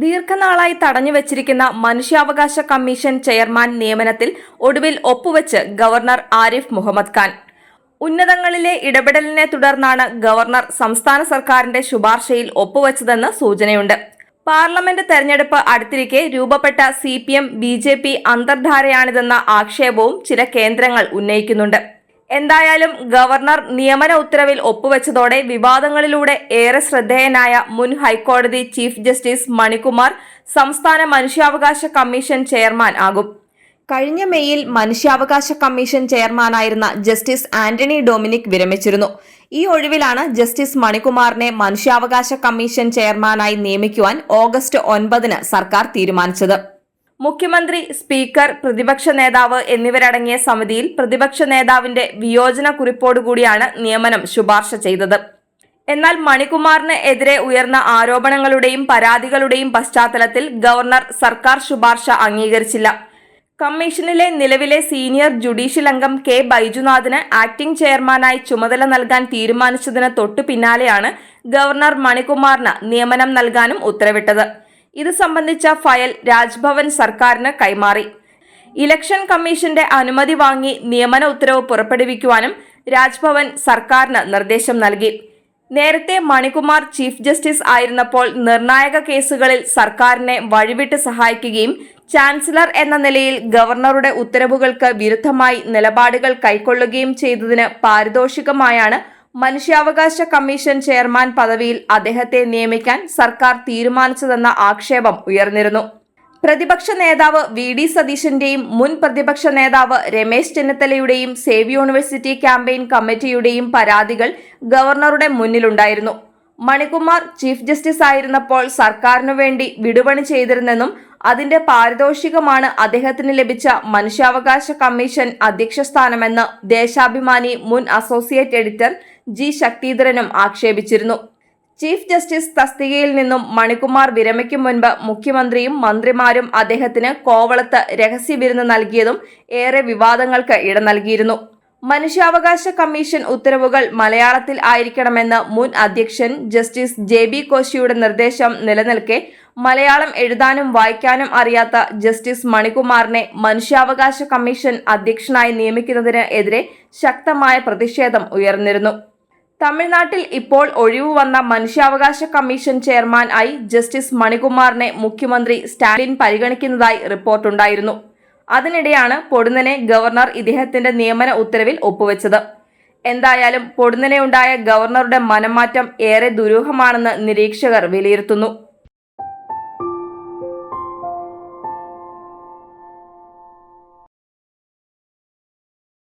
ദീർഘനാളായി തടഞ്ഞു വച്ചിരിക്കുന്ന മനുഷ്യാവകാശ കമ്മീഷൻ ചെയർമാൻ നിയമനത്തിൽ ഒടുവിൽ ഒപ്പുവെച്ച് ഗവർണർ ആരിഫ് മുഹമ്മദ് ഖാൻ. ഉന്നതങ്ങളിലെ ഇടപെടലിനെ തുടർന്നാണ് ഗവർണർ സംസ്ഥാന സർക്കാരിന്റെ ശുപാർശയിൽ ഒപ്പുവെച്ചതെന്ന് സൂചനയുണ്ട്. പാർലമെന്റ് തെരഞ്ഞെടുപ്പ് അടുത്തിരിക്കെ രൂപപ്പെട്ട C P M B J P അന്തർധാരയാണിതെന്ന ആക്ഷേപവും ചില കേന്ദ്രങ്ങൾ ഉന്നയിക്കുന്നുണ്ട്. എന്തായാലും ഗവർണർ നിയമന ഉത്തരവിൽ ഒപ്പുവെച്ചതോടെ വിവാദങ്ങളിലൂടെ ഏറെ ശ്രദ്ധേയനായ മുൻ ഹൈക്കോടതി ചീഫ് ജസ്റ്റിസ് മണികുമാർ സംസ്ഥാന മനുഷ്യാവകാശ കമ്മീഷൻ ചെയർമാൻ ആകും. കഴിഞ്ഞ മെയ്യിൽ മനുഷ്യാവകാശ കമ്മീഷൻ ചെയർമാനായിരുന്ന ജസ്റ്റിസ് ആന്റണി ഡൊമിനിക് വിരമിച്ചിരുന്നു. ഈ ഒഴിവിലാണ് ജസ്റ്റിസ് മണികുമാറിനെ മനുഷ്യാവകാശ കമ്മീഷൻ ചെയർമാനായി നിയമിക്കുവാൻ ഓഗസ്റ്റ് ഒൻപതിന് സർക്കാർ തീരുമാനിച്ചത്. മുഖ്യമന്ത്രി സ്പീക്കർ പ്രതിപക്ഷ നേതാവ് എന്നിവരടങ്ങിയ സമിതിയിൽ പ്രതിപക്ഷ നേതാവിന്റെ വിയോജന കുറിപ്പോടുകൂടിയാണ് നിയമനം ശുപാർശ ചെയ്തത്. എന്നാൽ മണികുമാറിന് എതിരെ ഉയർന്ന ആരോപണങ്ങളുടെയും പരാതികളുടെയും പശ്ചാത്തലത്തിൽ ഗവർണർ സർക്കാർ ശുപാർശ അംഗീകരിച്ചില്ല. കമ്മീഷനിലെ നിലവിലെ സീനിയർ ജുഡീഷ്യൽ അംഗം കെ ബൈജുനാഥിന് ആക്ടിംഗ് ചെയർമാനായി ചുമതല നൽകാൻ തീരുമാനിച്ചതിന് തൊട്ടു പിന്നാലെയാണ് ഗവർണർ മണികുമാറിന് നിയമനം നൽകാനും ഉത്തരവിട്ടത്. ഇത് സംബന്ധിച്ച ഫയൽ രാജ്ഭവൻ സർക്കാരിന് കൈമാറി. ഇലക്ഷൻ കമ്മീഷന്റെ അനുമതി വാങ്ങി നിയമന ഉത്തരവ് പുറപ്പെടുവിക്കുവാനും രാജ്ഭവൻ സർക്കാരിന് നിർദ്ദേശം നൽകി. നേരത്തെ മണികുമാർ ചീഫ് ജസ്റ്റിസ് ആയിരുന്നപ്പോൾ നിർണായക കേസുകളിൽ സർക്കാരിനെ വഴിവിട്ട് സഹായിക്കുകയും ചാൻസലർ എന്ന നിലയിൽ ഗവർണറുടെ ഉത്തരവുകൾക്ക് വിരുദ്ധമായി നിലപാടുകൾ കൈക്കൊള്ളുകയും ചെയ്തതിന് പാരിതോഷികമായാണ് മനുഷ്യാവകാശ കമ്മീഷൻ ചെയർമാൻ പദവിയിൽ അദ്ദേഹത്തെ നിയമിക്കാൻ സർക്കാർ തീരുമാനിച്ചതെന്ന ആക്ഷേപം ഉയർന്നിരുന്നു. പ്രതിപക്ഷ നേതാവ് വി ഡി സതീശന്റെയും മുൻ പ്രതിപക്ഷ നേതാവ് രമേശ് ചെന്നിത്തലയുടെയും സേവ് യൂണിവേഴ്സിറ്റി ക്യാമ്പയിൻ കമ്മിറ്റിയുടെയും പരാതികൾ ഗവർണറുടെ മുന്നിലുണ്ടായിരുന്നു. മണികുമാർ ചീഫ് ജസ്റ്റിസ് ആയിരുന്നപ്പോൾ സർക്കാരിനു വേണ്ടി വിടുപണി ചെയ്തിരുന്നെന്നും അതിന്റെ പാരിതോഷികമാണ് അദ്ദേഹത്തിന് ലഭിച്ച മനുഷ്യാവകാശ കമ്മീഷൻ അധ്യക്ഷ സ്ഥാനമെന്ന് ദേശാഭിമാനി മുൻ അസോസിയേറ്റ് എഡിറ്റർ ജി ശക്തിധരനും ആക്ഷേപിച്ചിരുന്നു. ചീഫ് ജസ്റ്റിസ് തസ്തികയിൽ നിന്നും മണികുമാർ വിരമയ്ക്കും മുൻപ് മുഖ്യമന്ത്രിയും മന്ത്രിമാരും അദ്ദേഹത്തിന് കോവളത്ത് രഹസ്യവിരുന്ന് നൽകിയതും ഏറെ വിവാദങ്ങൾക്ക് ഇട നൽകിയിരുന്നു. മനുഷ്യാവകാശ കമ്മീഷൻ ഉത്തരവുകൾ മലയാളത്തിൽ ആയിരിക്കണമെന്ന് മുൻ അധ്യക്ഷൻ ജസ്റ്റിസ് ജെ ബി കോശിയുടെ നിർദ്ദേശം നിലനിൽക്കെ മലയാളം എഴുതാനും വായിക്കാനും അറിയാത്ത ജസ്റ്റിസ് മണികുമാറിനെ മനുഷ്യാവകാശ കമ്മീഷൻ അധ്യക്ഷനായി നിയമിക്കുന്നതിന് എതിരെ ശക്തമായ പ്രതിഷേധം ഉയർന്നിരുന്നു. തമിഴ്നാട്ടിൽ ഇപ്പോൾ ഒഴിവു വന്ന മനുഷ്യാവകാശ കമ്മീഷൻ ചെയർമാൻ ആയി ജസ്റ്റിസ് മണികുമാറിനെ മുഖ്യമന്ത്രി സ്റ്റാലിൻ പരിഗണിക്കുന്നതായി റിപ്പോർട്ടുണ്ടായിരുന്നു. അതിനിടെയാണ് പൊടുന്നനെ ഗവർണർ ഇദ്ദേഹത്തിന്റെ നിയമന ഉത്തരവിൽ ഒപ്പുവെച്ചത്. എന്തായാലും പൊടുന്നനെ ഉണ്ടായ ഗവർണറുടെ മനംമാറ്റം ഏറെ ദുരൂഹമാണെന്ന് നിരീക്ഷകർ വിലയിരുത്തുന്നു.